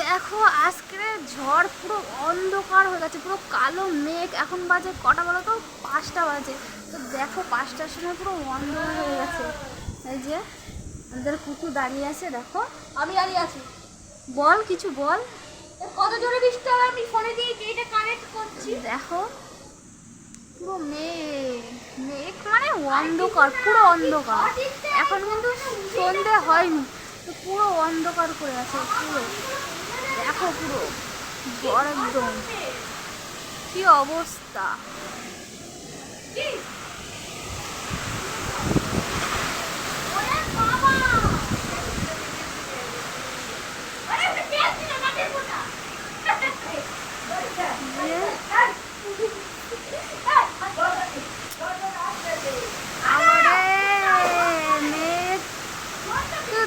দেখো আজকে ঝড় পুরো অন্ধকার হয়ে গেছে পুরো কালো মেঘ। এখন বাজে কটা বলো তো? পাঁচটা বাজে। তো দেখো পাঁচটার সময় পুরো অন্ধকার হয়ে গেছে। এই যে আমাদের কুকুর দাঁড়িয়ে আছে দেখো। আমি দাঁড়িয়ে আছি। বল কিছু বল। কত জোরে বৃষ্টি হবে? আমি ফোনে দিয়ে এটা কানেক্ট করছি। দেখো পুরো মেঘ। মেঘ মানে অন্ধকার পুরো অন্ধকার। এখন কিন্তু সন্ধে হয়নি। তো পুরো অন্ধকার করে আছে পুরো। দেখো পুরো। ঝড় একদম। কি অবস্থা?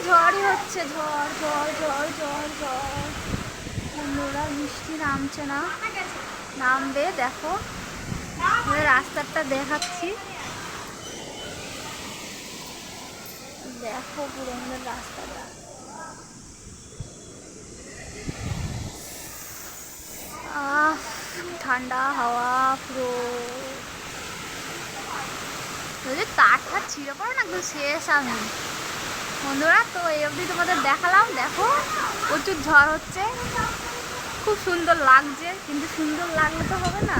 ঝড়ই হচ্ছে ঝড় ঝড় ঝড় ঝড় ঝড়। বন্ধুরা বৃষ্টি নামছে না। নামবে, দেখো। রাস্তাটা দেখাচ্ছি। দেখো পুরো রাস্তাটা। আহ, ঠান্ডা হাওয়া, পুরো। যদি তার ঠার ছিঁড়ে পড়ে না, একদম শেষ আমি। বন্ধুরা, তো এই অবধি তোমাদের দেখালাম। দেখো, প্রচুর ঝড় হচ্ছে। খুব সুন্দর লাগছে কিন্তু সুন্দর লাগলে তো হবে না।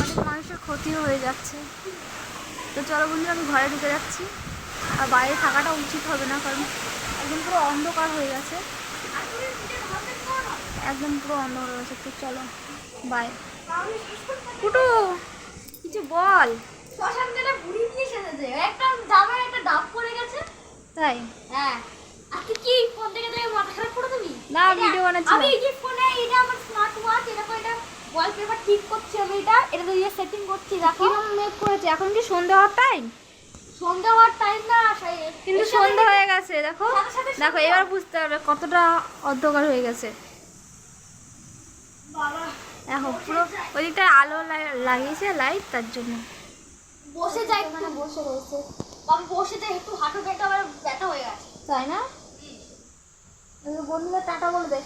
অনেক মানুষের ক্ষতি হয়ে যাচ্ছে। তো চলো বন্ধুরা আমি ঘরে ঢুকে যাচ্ছি। আর বাইরে থাকাটা উচিত হবে না কারণ একদম পুরো অন্ধকার হয়ে গেছে। একদম পুরো অন্ধকার হয়ে গেছে। তো চলো বাই কুটু কিছু বল। শ্মশান থেকে বুড়ি দিয়ে সেজেছে। একটা জামার একটা ডাব পড়ে গেছে। তাই? হ্যাঁ। কি? ফোন থেকে মাথা খারাপ করে দিবি? না, video বানাচ্ছি আমি এই যে ফোনে ওয়ালপেপার ঠিক করছি আমি এটা এটা দিয়ে সেটিং করছি দেখো। কিরম মেঘ করেছে? এখন কি সন্ধে হওয়ার টাইম সন্ধ্যা হওয়ার টাইম না কিন্তু এর সাথে- সন্ধে হয়ে গেছে দেখো। দেখো এবার বুঝতে পারবে কতটা অন্ধকার হয়ে গেছে। বাবা দেখো পুরো ওই দিকটা আলো লাগিয়েছে লাইট তার জন্য। বসে যাই মানে বসে রয়েছে। বাবা বসে যাই একটু হাঁটু পেটে আবার ব্যথা হয়ে গেছে। তাই না? বন্ধুরা টাটা বলে দে